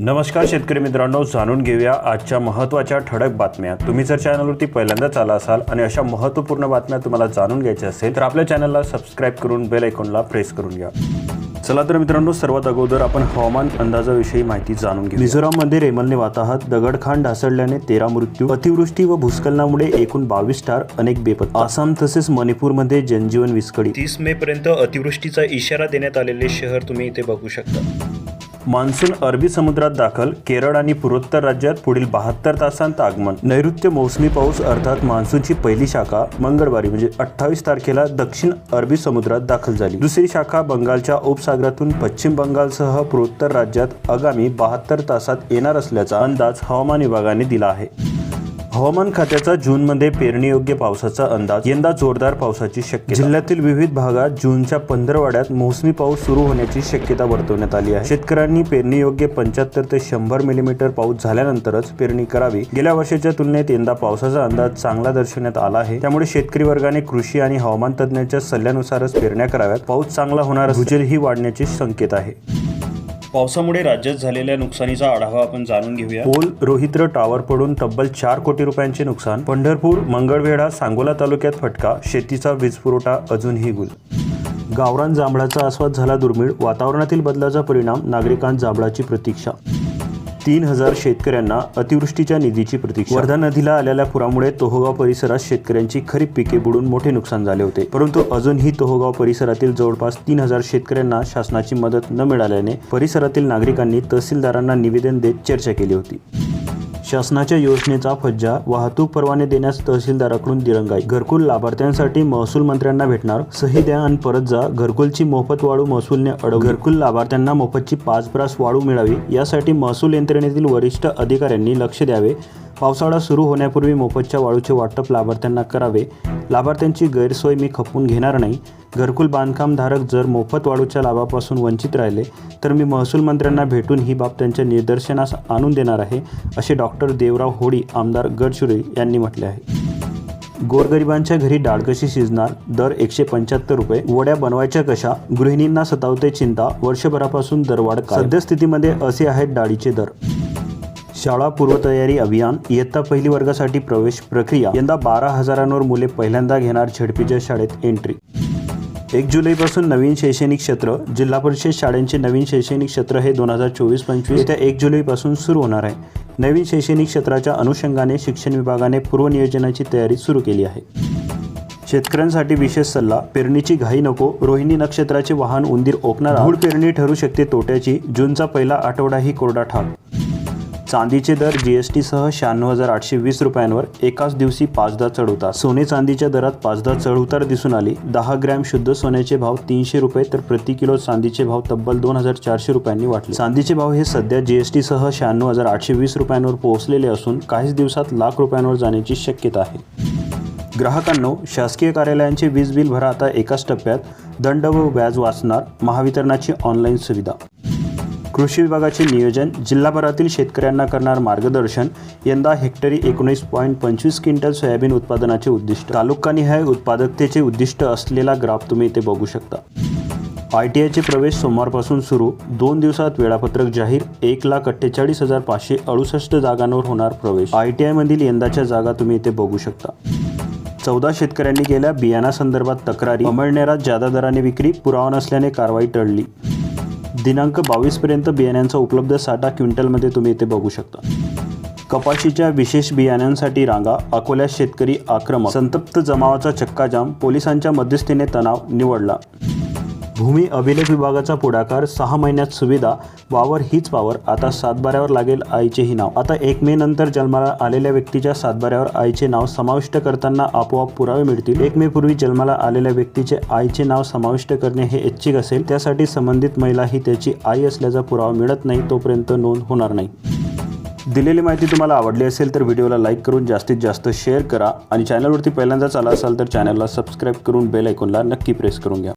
नमस्कार शेतकरी मित्रांनो जाणून घेऊया आजच्या महत्त्वाच्या ठळक बातम्या. तुम्ही जर चॅनलवरती पहिल्यांदाच आला असाल आणि अशा महत्त्वपूर्ण बातम्या तुम्हाला जाणून घ्यायच्या असेल तर आपल्या चॅनलला सबस्क्राईब करून बेल आयकॉनला प्रेस करून घ्या. चला तर मित्रांनो सर्वात अगोदर आपण हवामान अंदाजाविषयी माहिती जाणून घेऊ मिझोराममध्ये रेमलने वाताहत दगडखांड ढासळल्याने तेरा मृत्यू अतिवृष्टी व भूस्खलनामुळे एकूण बावीस ठार अनेक बेपत्ता. आसाम तसेच मणिपूरमध्ये जनजीवन विस्कळीत. तीस मे पर्यंत अतिवृष्टीचा इशारा देण्यात आलेले शहर तुम्ही इथे बघू शकता. मान्सून अरबी समुद्रात दाखल केरळ आणि पूर्वोत्तर राज्यात पुढील बहात्तर तासांत आगमन. नैऋत्य मोसमी पाऊस अर्थात मान्सूनची पहिली शाखा मंगळवारी म्हणजे अठ्ठावीस तारखेला दक्षिण अरबी समुद्रात दाखल झाली. दुसरी शाखा बंगालच्या उपसागरातून पश्चिम बंगालसह पूर्वोत्तर राज्यात आगामी बहात्तर तासात येणार असल्याचा अंदाज हवामान विभागाने दिला आहे. हवामान खात्याचा जूनमध्ये पेरणीयोग्य पावसाचा अंदाज यंदा जोरदार पावसाची शक्यता. जिल्ह्यातील विविध भागात जूनच्या पंधरवाड्यात मोसमी पाऊस सुरू होण्याची शक्यता वर्तवण्यात आली आहे. शेतकऱ्यांनी पेरणीयोग्य पंच्याहत्तर ते शंभर मिलीमीटर पाऊस झाल्यानंतरच पेरणी करावी. गेल्या वर्षाच्या तुलनेत यंदा पावसाचा अंदाज चांगला दर्शवण्यात आला आहे. त्यामुळे शेतकरी वर्गाने कृषी आणि हवामान तज्ज्ञांच्या सल्ल्यानुसारच पेरण्या कराव्यात. पाऊस चांगला होणार भूजलही वाढण्याचे संकेत आहे. पावसामुळे राज्यात झालेल्या नुकसानीचा आढावा आपण जाणून घेऊया. पोल रोहित्र टावर पडून तब्बल चार कोटी रुपयांचे नुकसान. पंढरपूर मंगळवेढा सांगोला तालुक्यात फटका शेतीचा वीज पुरवठा अजूनही गुल. गावरान जांभळाचा आस्वाद झाला दुर्मिळ वातावरणातील बदलाचा परिणाम नागरिकांत जांभळाची प्रतीक्षा. तीन हजार शेतकऱ्यांना अतिवृष्टीच्या निधीची प्रतीक्षा. वर्धा नदीला आलेल्या पुरामुळे तोहोगाव परिसरात शेतकऱ्यांची खरीप पिके बुडून मोठे नुकसान झाले होते. परंतु अजूनही तोहोगाव परिसरातील जवळपास तीन हजार शेतकऱ्यांना शासनाची मदत न मिळाल्याने परिसरातील नागरिकांनी तहसीलदारांना निवेदन देत चर्चा केली होती. शासनाच्या योजनेचा फज्जा वाहतूक परवाने देण्यास तहसीलदाराकडून दिरंगाई. घरकुल लाभार्थ्यांसाठी महसूल मंत्र्यांना भेटणार. सही द्या आणि परत जा. घरकुलची मोफत वाळू महसूलने अडव घरकुल लाभार्थ्यांना मोफतची पाच ब्रास वाळू मिळावी. यासाठी महसूल यंत्रणेतील वरिष्ठ अधिकाऱ्यांनी लक्ष द्यावे. पावसाळा सुरू होण्यापूर्वी मोफतच्या वाळूचे वाटप लाभार्थ्यांना करावे. लाभार्थ्यांची गैरसोय मी खपवून घेणार नाही. घरकुल बांधकामधारक जर मोफत वाळूच्या लाभापासून वंचित राहिले तर मी महसूल मंत्र्यांना भेटून ही बाब त्यांच्या निदर्शनास आणून देणार आहे असे डॉक्टर देवराव होडी आमदार गडचिरोली यांनी म्हटले आहे. गोरगरिबांच्या घरी डाळ कशी शिजणार दर एकशे पंच्याहत्तर रुपये. वड्या बनवायच्या कशा? गृहिणींना सतावते चिंता वर्षभरापासून दरवाढ सद्यस्थितीमध्ये असे आहेत डाळीचे दर. शाळा पूर्वतयारी अभियान इयत्ता पहिली वर्गासाठी प्रवेश प्रक्रिया यंदा बारा हजारांवर मुले पहिल्यांदा घेणार झेडपीच्या शाळेत एंट्री. एक जुलैपासून नवीन शैक्षणिक क्षेत्र जिल्हा परिषद शाळांचे नवीन शैक्षणिक क्षेत्र हे दोन हजार चोवीस पंचवीस येत्या एक जुलैपासून सुरू होणार आहे. नवीन शैक्षणिक क्षेत्राच्या अनुषंगाने शिक्षण विभागाने पूर्वनियोजनाची तयारी सुरू केली आहे. शेतकऱ्यांसाठी विशेष सल्ला पेरणीची घाई नको रोहिणी नक्षत्राचे वाहन उंदीर ओकणार धूळ पेरणी ठरू शकते तोट्याची जूनचा पहिला आठवडाही कोरडा ठाक चांदीचे दर जीएसटी सह शहाण्णव हजार आठशे वीस रुपयांवर एकाच दिवशी पाचदा चढउतार सोने चांदीच्या दरात पाचदा चढउतार दिसून आली. दहा ग्रॅम शुद्ध सोन्याचे भाव तीनशे रुपये तर प्रति किलो चांदीचे भाव तब्बल दोन हजार चारशे रुपयांनी वाटले चांदीचे भाव हे सध्या जीएसटी सह शहाण्णव हजार आठशे वीस रुपयांवर पोहोचलेले असून काहीच दिवसात लाख रुपयांवर जाण्याची शक्यता आहे. ग्राहकांनो शासकीय कार्यालयांचे वीज बिल भरा आता एकाच टप्प्यात. दंड व व्याज वाचणार महावितरणाची ऑनलाईन सुविधा. कृषी विभागाचे नियोजन जिल्हाभरातील शेतकऱ्यांना करणार मार्गदर्शन यंदा हेक्टरी एकोणीस पॉईंट पंचवीस क्विंटल सोयाबीन उत्पादनाचे उद्दिष्ट. तालुकानिहाय उत्पादकतेचे उद्दिष्ट असलेला ग्राफ तुम्ही इथे बघू शकता. आय टी आयचे प्रवेश सोमवारपासून सुरू. दोन दिवसात वेळापत्रक जाहीर. एक लाख अठ्ठेचाळीस हजार पाचशे अडुसष्ट जागांवर होणार प्रवेश. आय टी आयमधील यंदाच्या जागा तुम्ही इथे बघू शकता. चौदा शेतकऱ्यांनी केल्या बियाणासंदर्भात तक्रारी. अमळनेरात जादा दराने विक्री पुरावा नसल्याने कारवाई टळली. दिनांक बावीसपर्यंत बियाण्यांचा उपलब्ध साठा क्विंटलमध्ये तुम्ही इथे बघू शकता. कपाशीच्या विशेष बियाण्यांसाठी रांगा अकोल्यात शेतकरी आक्रमक संतप्त जमावाचा चक्काजाम पोलिसांच्या मध्यस्थीने तणाव निवडला. भूमी अभिलेख विभागाचा पुढाकार सहा महिन्यात सुविधा वावर हीच पावर आता सातबाऱ्यावर लागेल आईचेही नाव. आता एक मे नंतर जन्माला आलेल्या व्यक्तीच्या सातबाऱ्यावर आईचे नाव समाविष्ट करताना आपोआप पुरावे मिळतील. एक मे पूर्वी जन्माला आलेल्या व्यक्तीचे आईचे नाव समाविष्ट करणे हे ऐच्छिक असेल. त्यासाठी संबंधित महिला ही त्याची आई असल्याचा पुरावा मिळत नाही तोपर्यंत नोंद होणार नाही. दिलेली माहिती तुम्हाला आवडली असेल तर व्हिडिओला लाईक करून जास्तीत जास्त शेअर करा आणि चॅनलवरती पहिल्यांदाच आला असाल तर चॅनलला सबस्क्राईब करून बेल ऐकूनला नक्की प्रेस करून घ्या.